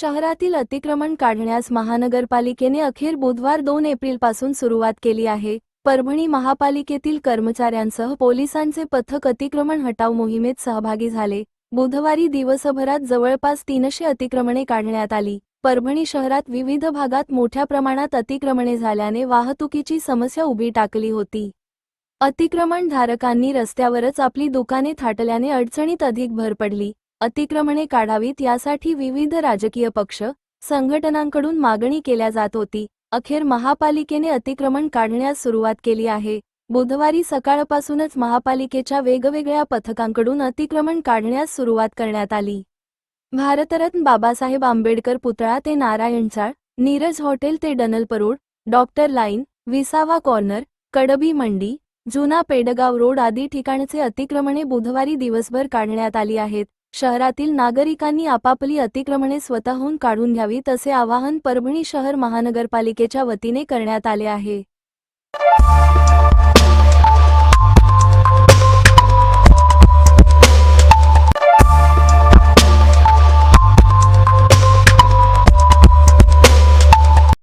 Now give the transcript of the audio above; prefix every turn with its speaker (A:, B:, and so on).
A: शहरातील अतिक्रमण काढण्यास महानगरपालिकेने अखेर बुधवार दोन एप्रिलपासून सुरुवात केली आहे. परभणी महापालिकेतील कर्मचाऱ्यांसह पोलिसांचे पथक अतिक्रमण हटाव मोहिमेत सहभागी झाले. बुधवारी दिवसभरात जवळपास तीनशे अतिक्रमणे काढण्यात आली. परभणी शहरात विविध भागात मोठ्या प्रमाणात अतिक्रमणे झाल्याने वाहतुकीची समस्या उभी टाकली होती. अतिक्रमणधारकांनी रस्त्यावरच आपली दुकाने थाटल्याने अडचणीत अधिक भर पडली. अतिक्रमणे काढावीत यासाठी विविध राजकीय पक्ष संघटनांकडून मागणी केल्या जात होती. अखेर महापालिकेने अतिक्रमण काढण्यास सुरुवात केली आहे. बुधवारी सकाळपासूनच महापालिकेच्या वेगवेगळ्या पथकांकडून अतिक्रमण काढण्यास सुरुवात करण्यात आली. भारतरत्न बाबासाहेब आंबेडकर पुतळा ते नारायणचाळ नीरज हॉटेल ते डनल परोड doctor line Visava corner Kadbi Mandi जुना पेडगाव रोड आदी ठिकाणचे अतिक्रमणे बुधवारी दिवसभर काढण्यात आली आहेत. शहरातील नागरिकांनी आपापली अतिक्रमणे स्वतःहून काढून घ्यावीत असे आवाहन परभणी शहर महानगरपालिकेच्या वतीने करण्यात आले आहे.